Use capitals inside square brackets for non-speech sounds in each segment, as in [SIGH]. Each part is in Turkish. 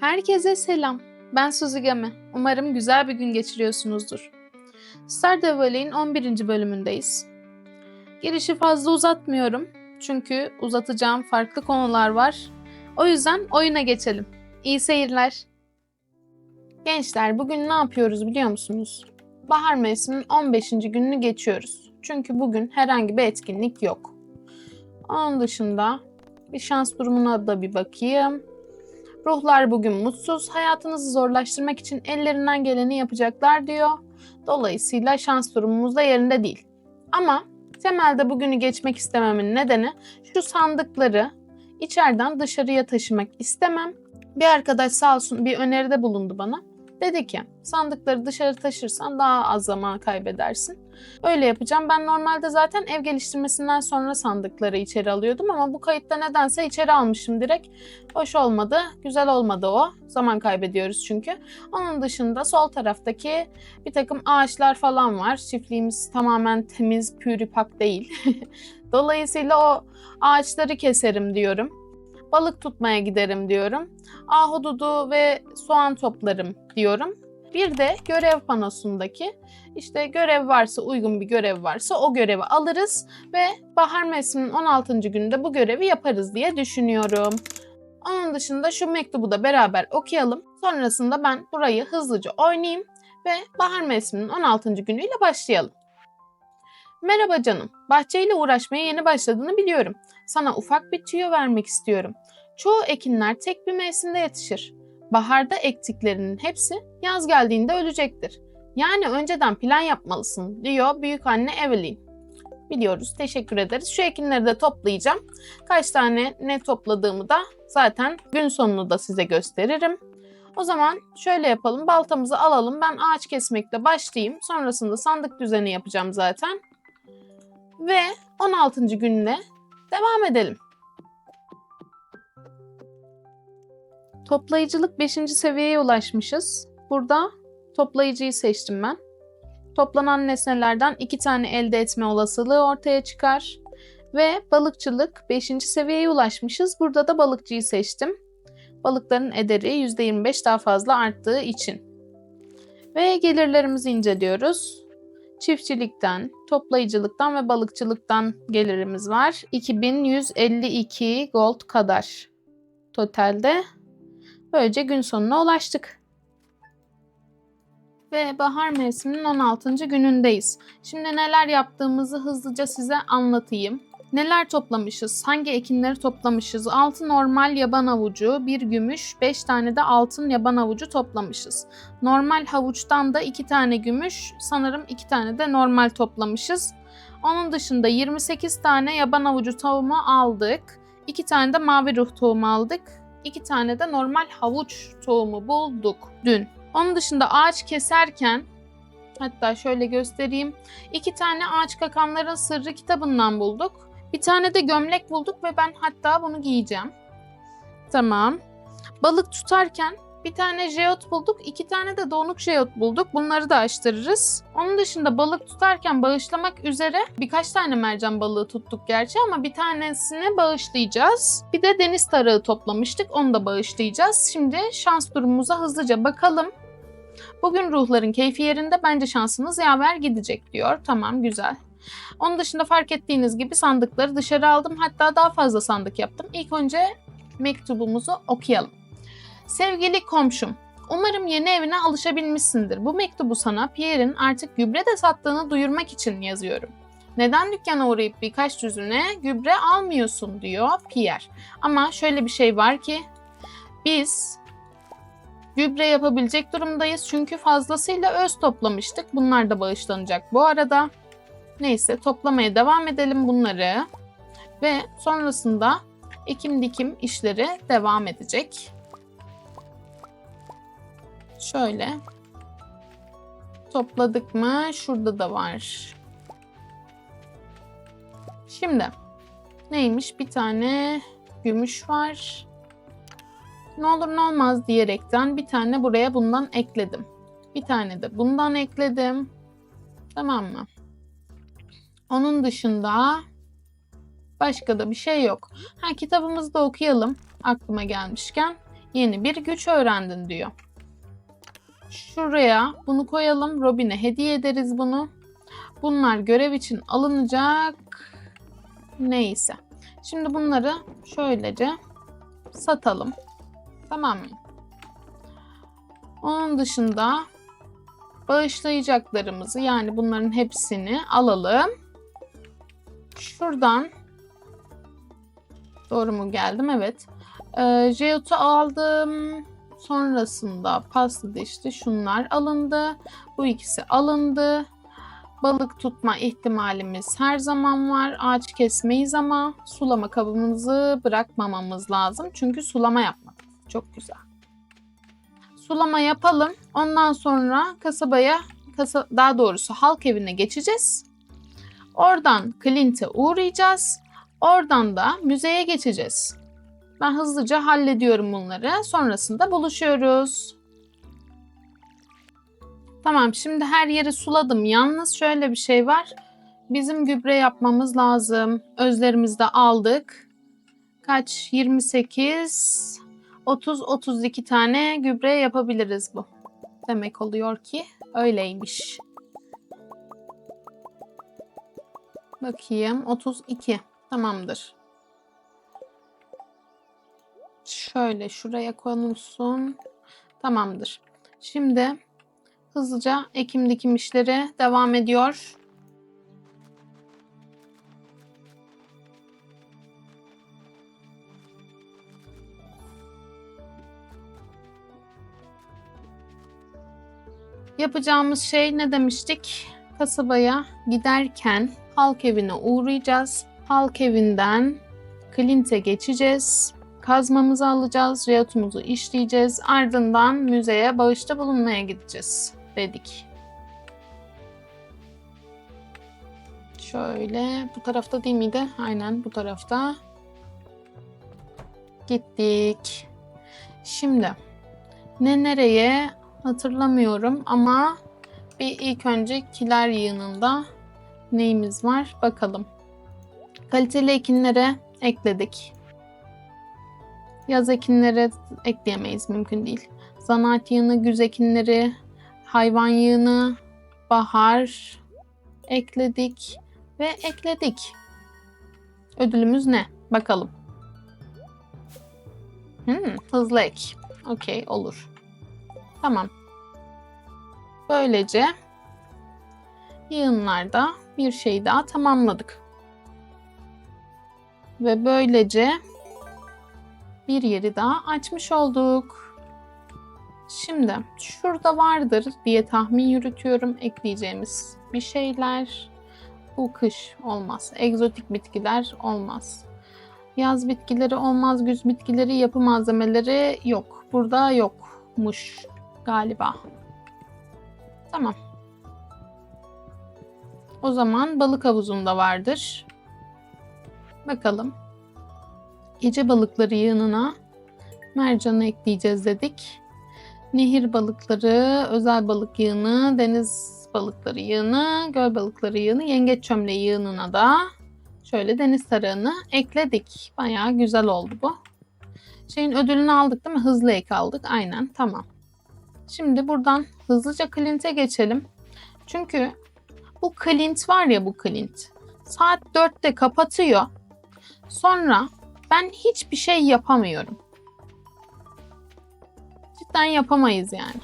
Herkese selam. Ben Suzigame. Umarım güzel bir gün geçiriyorsunuzdur. Stardew Valley'in 11. bölümündeyiz. Girişi fazla uzatmıyorum. Çünkü uzatacağım farklı konular var. O yüzden oyuna geçelim. İyi seyirler. Gençler bugün ne yapıyoruz biliyor musunuz? Bahar mevsiminin 15. gününü geçiyoruz. Çünkü bugün herhangi bir etkinlik yok. Onun dışında bir şans durumuna da bir bakayım. Ruhlar bugün mutsuz, hayatınızı zorlaştırmak için ellerinden geleni yapacaklar diyor. Dolayısıyla şans durumumuz da yerinde değil. Ama temelde bugünü geçmek istememin nedeni şu sandıkları içeriden dışarıya taşımak istemem. Bir arkadaş sağ olsun bir öneride bulundu bana. Dedi ki sandıkları dışarı taşırsan daha az zaman kaybedersin. Öyle yapacağım. Ben normalde zaten ev geliştirmesinden sonra sandıkları içeri alıyordum ama bu kayıtta nedense içeri almışım direkt. Hoş olmadı, güzel olmadı o. Zaman kaybediyoruz çünkü. Onun dışında sol taraftaki bir takım ağaçlar falan var. Çiftliğimiz tamamen temiz, pürüpak değil. [LAUGHS] Dolayısıyla o ağaçları keserim diyorum. Balık tutmaya giderim diyorum. Ahududu ve soğan toplarım diyorum. Bir de görev panosundaki işte görev varsa uygun bir görev varsa o görevi alırız ve bahar mevsiminin 16. gününde bu görevi yaparız diye düşünüyorum. Onun dışında şu mektubu da beraber okuyalım. Sonrasında ben burayı hızlıca oynayayım ve bahar mevsiminin 16. günüyle başlayalım. Merhaba canım. Bahçeyle uğraşmaya yeni başladığını biliyorum. Sana ufak bir tüyo vermek istiyorum. Çoğu ekinler tek bir mevsimde yetişir. Baharda ektiklerinin hepsi yaz geldiğinde ölecektir. Yani önceden plan yapmalısın diyor büyük anne Evelyn. Biliyoruz. Teşekkür ederiz. Şu ekinleri de toplayacağım. Kaç tane ne topladığımı da zaten gün sonunu da size gösteririm. O zaman şöyle yapalım. Baltamızı alalım. Ben ağaç kesmekle başlayayım. Sonrasında sandık düzeni yapacağım zaten. Ve 16. gününe devam edelim. Toplayıcılık 5. seviyeye ulaşmışız. Burada toplayıcıyı seçtim ben. Toplanan nesnelerden 2 tane elde etme olasılığı ortaya çıkar. Ve balıkçılık 5. seviyeye ulaşmışız. Burada da balıkçıyı seçtim. Balıkların ederi %25 daha fazla arttığı için. Ve gelirlerimizi inceliyoruz. Çiftçilikten, toplayıcılıktan ve balıkçılıktan gelirimiz var. 2152 gold kadar totalde. Böylece gün sonuna ulaştık. Ve bahar mevsiminin 16. günündeyiz. Şimdi neler yaptığımızı hızlıca size anlatayım. Neler toplamışız? Hangi ekinleri toplamışız? 6 normal yaban havucu, 1 gümüş, 5 tane de altın yaban havucu toplamışız. Normal havuçtan da 2 tane gümüş, sanırım 2 tane de normal toplamışız. Onun dışında 28 tane yaban havucu tohumu aldık. 2 tane de mavi ruh tohumu aldık. 2 tane de normal havuç tohumu bulduk dün. Onun dışında ağaç keserken hatta şöyle göstereyim. 2 tane ağaç kakanların sırrı kitabından bulduk. Bir tane de gömlek bulduk ve ben hatta bunu giyeceğim. Tamam. Balık tutarken bir tane jeot bulduk, iki tane de donuk jeot bulduk. Bunları da açtırırız. Onun dışında balık tutarken bağışlamak üzere birkaç tane mercan balığı tuttuk gerçi ama bir tanesini bağışlayacağız. Bir de deniz tarağı toplamıştık, onu da bağışlayacağız. Şimdi şans durumumuza hızlıca bakalım. Bugün ruhların keyfi yerinde bence şansınız yaver gidecek diyor. Tamam güzel. Onun dışında fark ettiğiniz gibi sandıkları dışarı aldım. Hatta daha fazla sandık yaptım. İlk önce mektubumuzu okuyalım. Sevgili komşum, umarım yeni evine alışabilmişsindir. Bu mektubu sana Pierre'in artık gübre de sattığını duyurmak için yazıyorum. Neden dükkana uğrayıp birkaç düzüne gübre almıyorsun diyor Pierre. Ama şöyle bir şey var ki biz gübre yapabilecek durumdayız çünkü fazlasıyla öz toplamıştık. Bunlar da bağışlanacak bu arada. Neyse toplamaya devam edelim bunları. Ve sonrasında ekim dikim işleri devam edecek. Şöyle. Topladık mı? Şurada da var. Şimdi neymiş? Bir tane gümüş var. Ne olur ne olmaz diyerekten bir tane buraya bundan ekledim. Bir tane de bundan ekledim. Tamam mı? Onun dışında başka da bir şey yok. Ha kitabımızı da okuyalım aklıma gelmişken. Yeni bir güç öğrendin diyor. Şuraya bunu koyalım. Robin'e hediye ederiz bunu. Bunlar görev için alınacak. Neyse. Şimdi bunları şöylece satalım. Tamam mı? Onun dışında bağışlayacaklarımızı yani bunların hepsini alalım. Şuradan doğru mu geldim? Evet. Ee, Jeot'u aldım. Sonrasında pasta dişti. Şunlar alındı. Bu ikisi alındı. Balık tutma ihtimalimiz her zaman var. Ağaç kesmeyiz ama sulama kabımızı bırakmamamız lazım. Çünkü sulama yapmak çok güzel. Sulama yapalım. Ondan sonra kasabaya, kasa, daha doğrusu halk evine geçeceğiz. Oradan Clint'e uğrayacağız. Oradan da müzeye geçeceğiz. Ben hızlıca hallediyorum bunları. Sonrasında buluşuyoruz. Tamam şimdi her yeri suladım. Yalnız şöyle bir şey var. Bizim gübre yapmamız lazım. Özlerimizi de aldık. Kaç? 28, 30, 32 tane gübre yapabiliriz bu. Demek oluyor ki öyleymiş. Bakayım 32. Tamamdır. Şöyle şuraya konulsun. Tamamdır. Şimdi hızlıca ekim dikim işleri devam ediyor. Yapacağımız şey ne demiştik? Kasabaya giderken halk evine uğrayacağız. Halk evinden Clint'e geçeceğiz. Kazmamızı alacağız, reyotumuzu işleyeceğiz. Ardından müzeye bağışta bulunmaya gideceğiz dedik. Şöyle bu tarafta değil miydi? Aynen bu tarafta. Gittik. Şimdi ne nereye hatırlamıyorum ama bir ilk önce kiler yığınında neyimiz var bakalım. Kaliteli ekinlere ekledik. Yaz ekinleri ekleyemeyiz mümkün değil. Zanaat yığını, güz ekinleri, hayvan yığını, bahar ekledik ve ekledik. Ödülümüz ne? Bakalım. Hmm, hızlı ek. Okey olur. Tamam. Böylece yığınlarda bir şey daha tamamladık. Ve böylece bir yeri daha açmış olduk. Şimdi şurada vardır diye tahmin yürütüyorum ekleyeceğimiz bir şeyler. Bu kış olmaz. Egzotik bitkiler olmaz. Yaz bitkileri olmaz. Güz bitkileri, yapı malzemeleri yok. Burada yokmuş galiba. Tamam. O zaman balık havuzunda vardır. Bakalım. Gece balıkları yığınına mercanı ekleyeceğiz dedik. Nehir balıkları, özel balık yığını, deniz balıkları yığını, göl balıkları yığını, yengeç çömleği yığınına da şöyle deniz tarağını ekledik. Bayağı güzel oldu bu. Şeyin ödülünü aldık değil mi? Hızlı ek aldık. Aynen tamam. Şimdi buradan hızlıca Clint'e geçelim. Çünkü bu Clint var ya bu Clint. Saat 4'te kapatıyor. Sonra ben hiçbir şey yapamıyorum. Cidden yapamayız yani.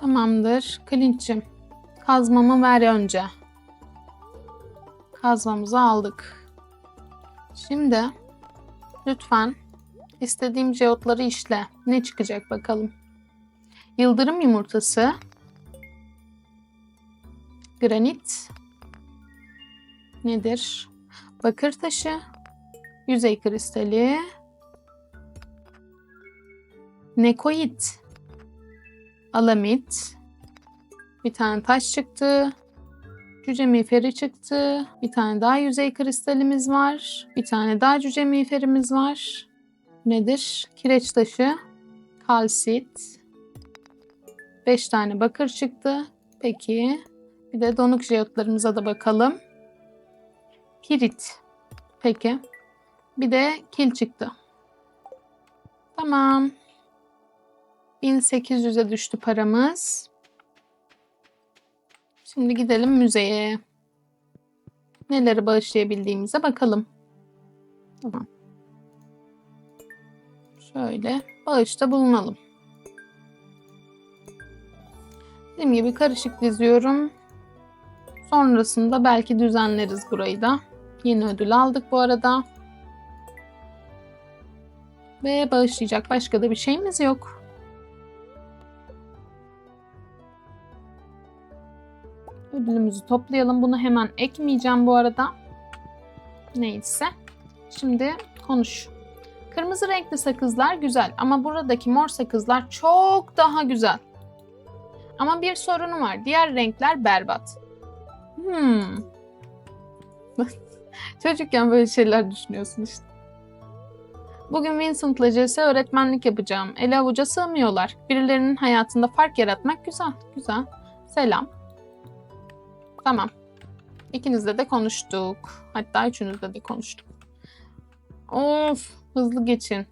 Tamamdır. Klinç'im. Kazmamı ver önce. Kazmamızı aldık. Şimdi lütfen istediğim jeotları işle. Ne çıkacak bakalım. Yıldırım yumurtası. Granit. Nedir? Bakır taşı. Yüzey kristali. Nekoit. Alamit. Bir tane taş çıktı. Cüce miğferi çıktı. Bir tane daha yüzey kristalimiz var. Bir tane daha cüce miğferimiz var. nedir? Kireç taşı, kalsit, 5 tane bakır çıktı. Peki. Bir de donuk jeotlarımıza da bakalım. Pirit. Peki. Bir de kil çıktı. Tamam. 1800'e düştü paramız. Şimdi gidelim müzeye. Neleri bağışlayabildiğimize bakalım. Tamam. Şöyle bağışta bulunalım. Dediğim gibi karışık diziyorum. Sonrasında belki düzenleriz burayı da. Yeni ödül aldık bu arada. Ve bağışlayacak başka da bir şeyimiz yok. Ödülümüzü toplayalım. Bunu hemen ekmeyeceğim bu arada. Neyse. Şimdi konuş. Kırmızı renkli sakızlar güzel ama buradaki mor sakızlar çok daha güzel. Ama bir sorunu var. Diğer renkler berbat. Hmm. [LAUGHS] Çocukken böyle şeyler düşünüyorsun işte. Bugün Vincent'la Jesse öğretmenlik yapacağım. Ele avuca sığmıyorlar. Birilerinin hayatında fark yaratmak güzel. Güzel. Selam. Tamam. İkinizle de konuştuk. Hatta üçünüzle de konuştuk. Of, hızlı geçin.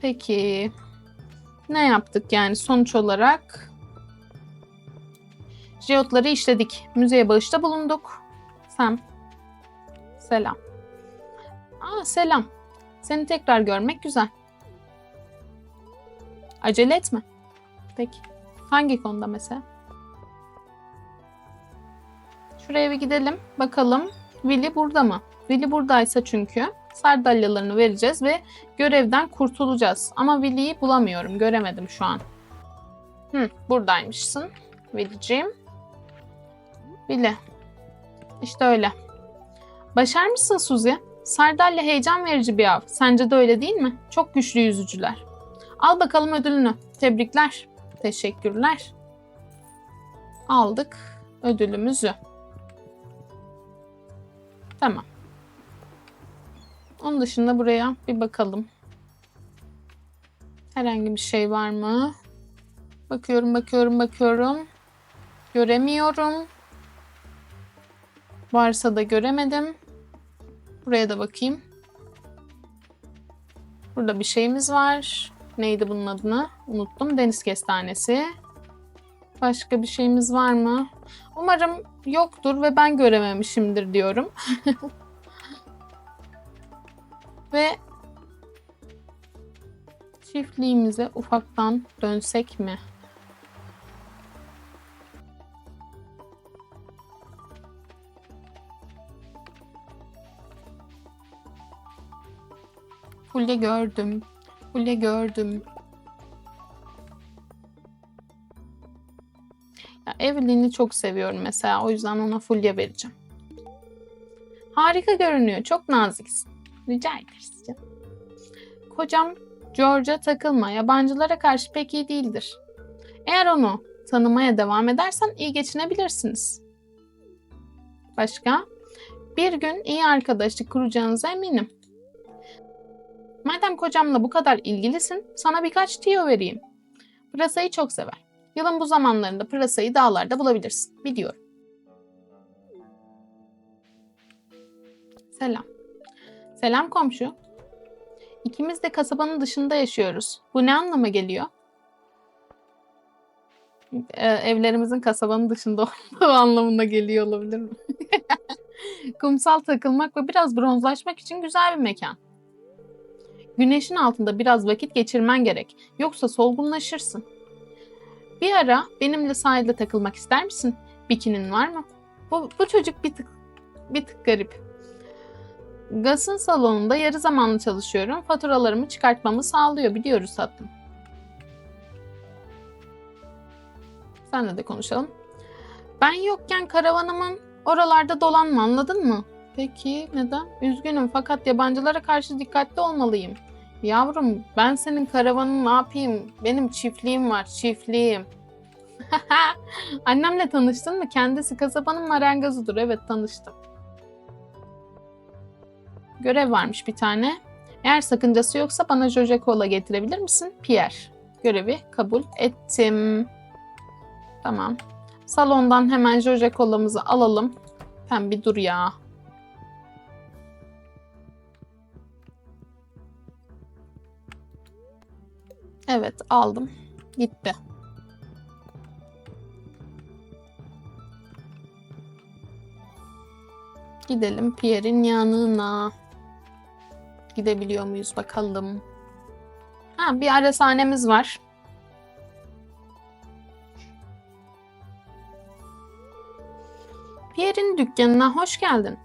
Peki. Ne yaptık yani sonuç olarak? Jeotları işledik. Müzeye bağışta bulunduk. Sam. Selam. Aa selam. Seni tekrar görmek güzel. Acele etme. Peki. Hangi konuda mesela? Şuraya bir gidelim. Bakalım. Willy burada mı? Willy buradaysa çünkü sardalyalarını vereceğiz ve görevden kurtulacağız. Ama Willy'yi bulamıyorum. Göremedim şu an. Hı, buradaymışsın. Willy'ciğim. Willy. İşte öyle. Başarmışsın Suzy. Sardalya heyecan verici bir av. Sence de öyle değil mi? Çok güçlü yüzücüler. Al bakalım ödülünü. Tebrikler. Teşekkürler. Aldık ödülümüzü. Tamam. Onun dışında buraya bir bakalım. Herhangi bir şey var mı? Bakıyorum, bakıyorum, bakıyorum. Göremiyorum. Varsa da göremedim. Buraya da bakayım. Burada bir şeyimiz var. Neydi bunun adını? Unuttum. Deniz kestanesi. Başka bir şeyimiz var mı? Umarım yoktur ve ben görememişimdir diyorum. [LAUGHS] ve çiftliğimize ufaktan dönsek mi? Fulya gördüm. Fulya gördüm. Ya Evelyn'i çok seviyorum mesela. O yüzden ona Fulya vereceğim. Harika görünüyor. Çok naziksin. Rica ederiz canım. Kocam George'a takılma. Yabancılara karşı pek iyi değildir. Eğer onu tanımaya devam edersen iyi geçinebilirsiniz. Başka? Bir gün iyi arkadaşlık kuracağınıza eminim. Madem kocamla bu kadar ilgilisin, sana birkaç tiyo vereyim. Pırasayı çok sever. Yılın bu zamanlarında pırasayı dağlarda bulabilirsin. Biliyorum. Selam. Selam komşu. İkimiz de kasabanın dışında yaşıyoruz. Bu ne anlama geliyor? Ee, evlerimizin kasabanın dışında [LAUGHS] olduğu anlamına geliyor olabilir mi? [LAUGHS] Kumsal takılmak ve biraz bronzlaşmak için güzel bir mekan. Güneşin altında biraz vakit geçirmen gerek. Yoksa solgunlaşırsın. Bir ara benimle sahilde takılmak ister misin? Bikinin var mı? Bu, bu çocuk bir tık bir tık garip. Gas'ın salonunda yarı zamanlı çalışıyorum. Faturalarımı çıkartmamı sağlıyor biliyoruz tatlım. Senle de konuşalım. Ben yokken karavanımın oralarda dolanma anladın mı? Peki neden? Üzgünüm fakat yabancılara karşı dikkatli olmalıyım. Yavrum ben senin karavanın ne yapayım? Benim çiftliğim var çiftliğim. [LAUGHS] Annemle tanıştın mı? Kendisi kasabanın marangozudur. Evet tanıştım. Görev varmış bir tane. Eğer sakıncası yoksa bana Joja Cola getirebilir misin? Pierre. Görevi kabul ettim. Tamam. Salondan hemen Joja Cola'mızı alalım. Sen bir dur ya. Evet aldım. Gitti. Gidelim Pierre'in yanına. Gidebiliyor muyuz bakalım. Ha bir arasanemiz var. Pierre'in dükkanına hoş geldin.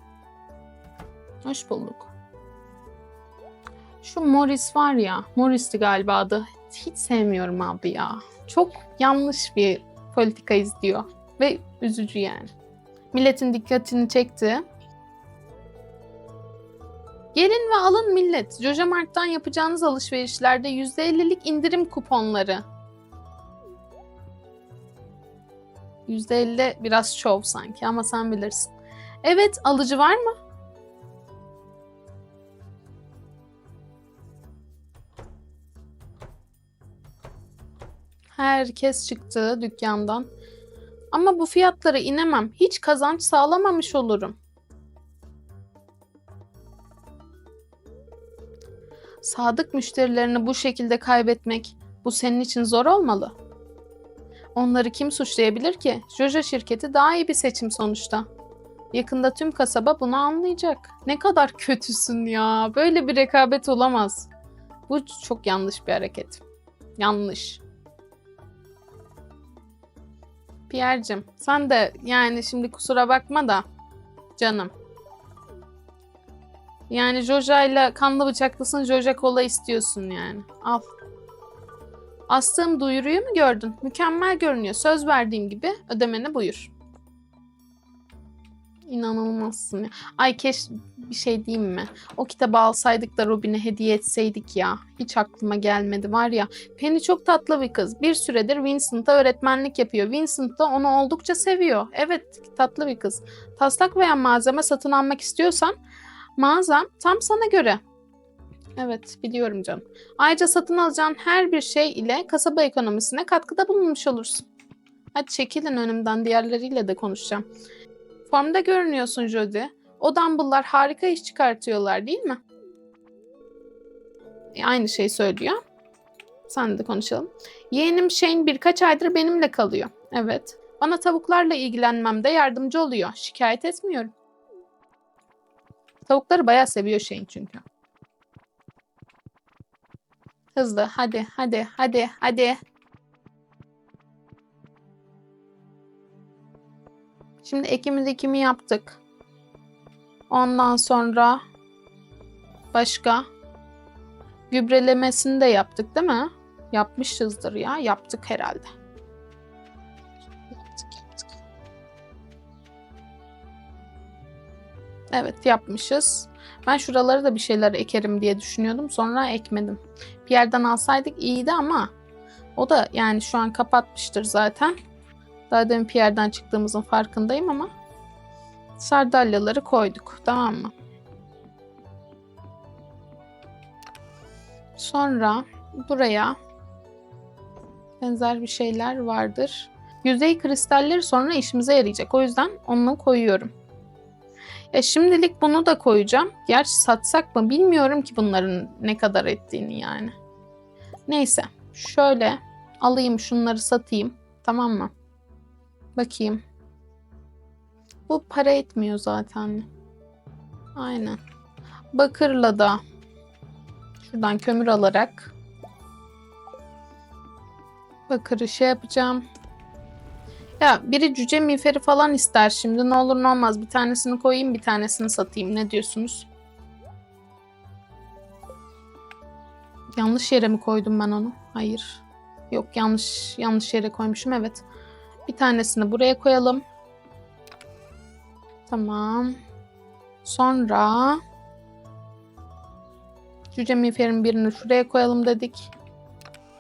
Hoş bulduk. Şu Morris var ya, Morris'ti galiba adı. Hiç sevmiyorum abi ya. Çok yanlış bir politika izliyor. Ve üzücü yani. Milletin dikkatini çekti. Gelin ve alın millet. Joja Mart'tan yapacağınız alışverişlerde %50'lik indirim kuponları. %50 biraz şov sanki ama sen bilirsin. Evet, alıcı var mı? Herkes çıktı dükkandan. Ama bu fiyatlara inemem. Hiç kazanç sağlamamış olurum. Sadık müşterilerini bu şekilde kaybetmek bu senin için zor olmalı. Onları kim suçlayabilir ki? Jojo şirketi daha iyi bir seçim sonuçta. Yakında tüm kasaba bunu anlayacak. Ne kadar kötüsün ya. Böyle bir rekabet olamaz. Bu çok yanlış bir hareket. Yanlış. Pierre'cim sen de yani şimdi kusura bakma da canım. Yani Joja ile kanlı bıçaklısın Joja kola istiyorsun yani. Al. Astığım duyuruyu mu gördün? Mükemmel görünüyor. Söz verdiğim gibi ödemeni buyur. İnanılmazsın ya. Ay keş bir şey diyeyim mi? O kitabı alsaydık da Robin'e hediye etseydik ya. Hiç aklıma gelmedi var ya. Penny çok tatlı bir kız. Bir süredir Vincent'a öğretmenlik yapıyor. Vincent da onu oldukça seviyor. Evet tatlı bir kız. Taslak veya malzeme satın almak istiyorsan mağazam tam sana göre. Evet biliyorum canım. Ayrıca satın alacağın her bir şey ile kasaba ekonomisine katkıda bulunmuş olursun. Hadi çekilin önümden diğerleriyle de konuşacağım. Formda görünüyorsun Jody. O Dumble'lar harika iş çıkartıyorlar değil mi? E, aynı şey söylüyor. Sen de konuşalım. Yeğenim Shane birkaç aydır benimle kalıyor. Evet. Bana tavuklarla ilgilenmemde yardımcı oluyor. Şikayet etmiyorum. Tavukları bayağı seviyor Shane çünkü. Hızlı. Hadi, hadi, hadi, hadi. Şimdi ekimi dikimi yaptık. Ondan sonra başka gübrelemesini de yaptık değil mi? Yapmışızdır ya. Yaptık herhalde. Yaptık, yaptık. Evet yapmışız. Ben şuraları da bir şeyler ekerim diye düşünüyordum. Sonra ekmedim. Bir yerden alsaydık iyiydi ama o da yani şu an kapatmıştır zaten. Daha demin Pierre'den çıktığımızın farkındayım ama sardalyaları koyduk. Tamam mı? Sonra buraya benzer bir şeyler vardır. Yüzey kristalleri sonra işimize yarayacak. O yüzden onu koyuyorum. Ya şimdilik bunu da koyacağım. Gerçi satsak mı bilmiyorum ki bunların ne kadar ettiğini yani. Neyse. Şöyle alayım şunları satayım. Tamam mı? Bakayım. Bu para etmiyor zaten. Aynen. Bakırla da şuradan kömür alarak bakırı şey yapacağım. Ya biri cüce miğferi falan ister şimdi. Ne olur ne olmaz. Bir tanesini koyayım bir tanesini satayım. Ne diyorsunuz? Yanlış yere mi koydum ben onu? Hayır. Yok yanlış yanlış yere koymuşum evet. Bir tanesini buraya koyalım. Tamam. Sonra cüce miğferin birini şuraya koyalım dedik.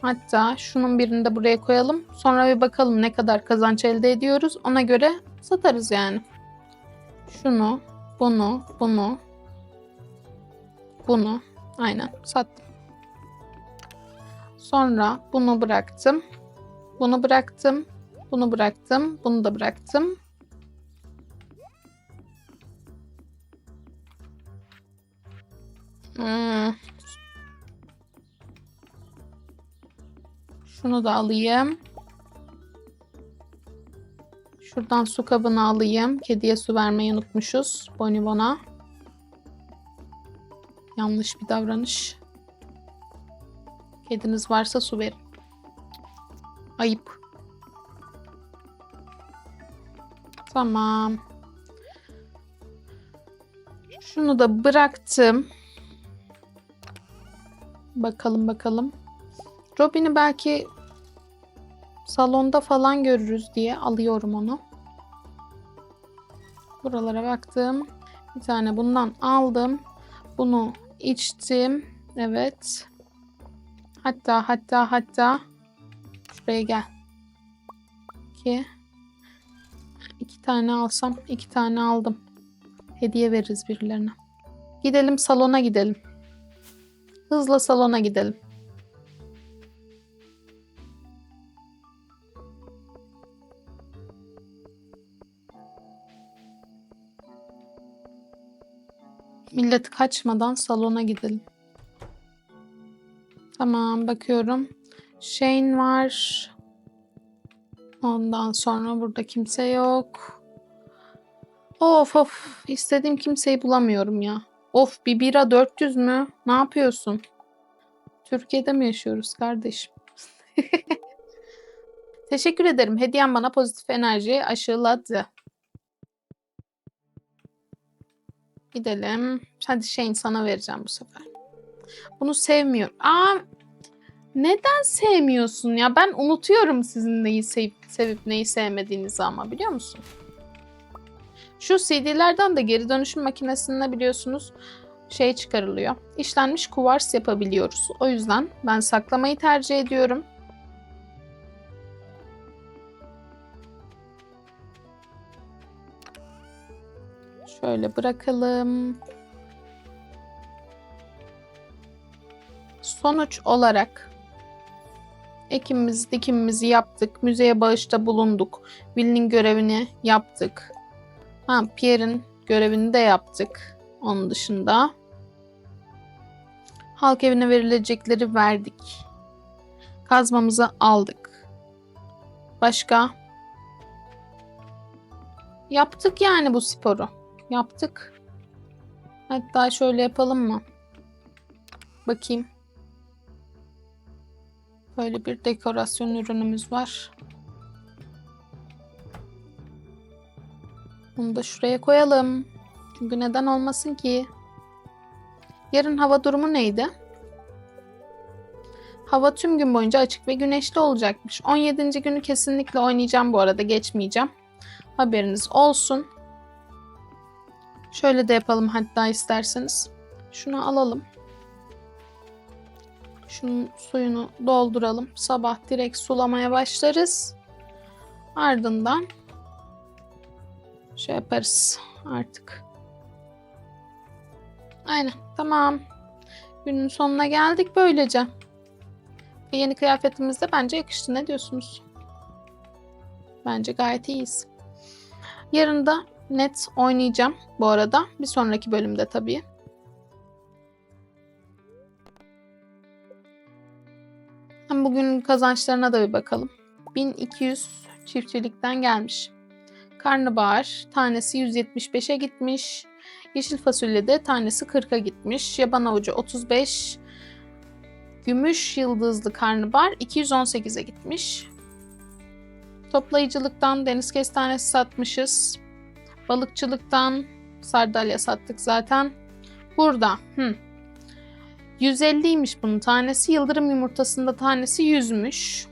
Hatta şunun birini de buraya koyalım. Sonra bir bakalım ne kadar kazanç elde ediyoruz. Ona göre satarız yani. Şunu, bunu, bunu, bunu, Aynen sattım. Sonra bunu bıraktım. Bunu bıraktım. Bunu bıraktım. Bunu da bıraktım. Hmm. Şunu da alayım. Şuradan su kabını alayım. Kediye su vermeyi unutmuşuz. Bonibon'a. Yanlış bir davranış. Kediniz varsa su verin. Ayıp. Tamam. Şunu da bıraktım. Bakalım bakalım. Robin'i belki salonda falan görürüz diye alıyorum onu. Buralara baktım. Bir tane bundan aldım. Bunu içtim. Evet. Hatta hatta hatta şuraya gel. 2 tane alsam iki tane aldım. Hediye veririz birilerine. Gidelim salona gidelim. Hızla salona gidelim. Millet kaçmadan salona gidelim. Tamam bakıyorum. Shane var. Ondan sonra burada kimse yok. Of of istediğim kimseyi bulamıyorum ya. Of bir bira 400 mü? Ne yapıyorsun? Türkiye'de mi yaşıyoruz kardeşim? [LAUGHS] Teşekkür ederim. Hediyen bana pozitif enerjiyi aşıladı. Gidelim. Hadi Shane sana vereceğim bu sefer. Bunu sevmiyorum. Aa, neden sevmiyorsun ya? Ben unutuyorum sizin neyi sevip, sevip neyi sevmediğinizi ama biliyor musun? Şu CD'lerden de geri dönüşüm makinesinde biliyorsunuz şey çıkarılıyor. İşlenmiş kuvars yapabiliyoruz. O yüzden ben saklamayı tercih ediyorum. Şöyle bırakalım. Sonuç olarak ekimimizi dikimimizi yaptık. Müzeye bağışta bulunduk. Will'in görevini yaptık. Ha, Pierre'in görevini de yaptık. Onun dışında. Halk evine verilecekleri verdik. Kazmamızı aldık. Başka? Yaptık yani bu sporu. Yaptık. Hatta şöyle yapalım mı? Bakayım. Böyle bir dekorasyon ürünümüz var. Bunu da şuraya koyalım. Çünkü neden olmasın ki? Yarın hava durumu neydi? Hava tüm gün boyunca açık ve güneşli olacakmış. 17. günü kesinlikle oynayacağım bu arada geçmeyeceğim. Haberiniz olsun. Şöyle de yapalım hatta isterseniz. Şunu alalım. Şunun suyunu dolduralım. Sabah direkt sulamaya başlarız. Ardından şey yaparız artık. Aynen tamam. Günün sonuna geldik böylece. Ve yeni kıyafetimiz de bence yakıştı. Ne diyorsunuz? Bence gayet iyiyiz. Yarın da net oynayacağım bu arada. Bir sonraki bölümde tabii. Bugün kazançlarına da bir bakalım. 1200 çiftçilikten gelmiş. Karnabahar tanesi 175'e gitmiş. Yeşil fasulye de tanesi 40'a gitmiş. Yaban avucu 35. Gümüş yıldızlı karnabahar 218'e gitmiş. Toplayıcılıktan deniz kestanesi satmışız. Balıkçılıktan sardalya sattık zaten. Burada hı. 150'ymiş bunun tanesi. Yıldırım yumurtasında tanesi 100'müş.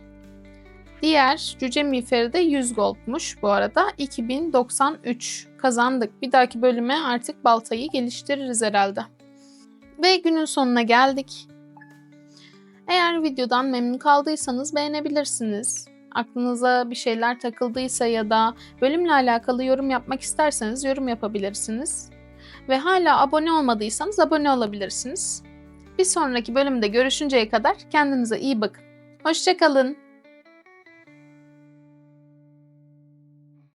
Diğer cüce miğferi de 100 goldmuş bu arada. 2093 kazandık. Bir dahaki bölüme artık baltayı geliştiririz herhalde. Ve günün sonuna geldik. Eğer videodan memnun kaldıysanız beğenebilirsiniz. Aklınıza bir şeyler takıldıysa ya da bölümle alakalı yorum yapmak isterseniz yorum yapabilirsiniz. Ve hala abone olmadıysanız abone olabilirsiniz. Bir sonraki bölümde görüşünceye kadar kendinize iyi bakın. Hoşçakalın.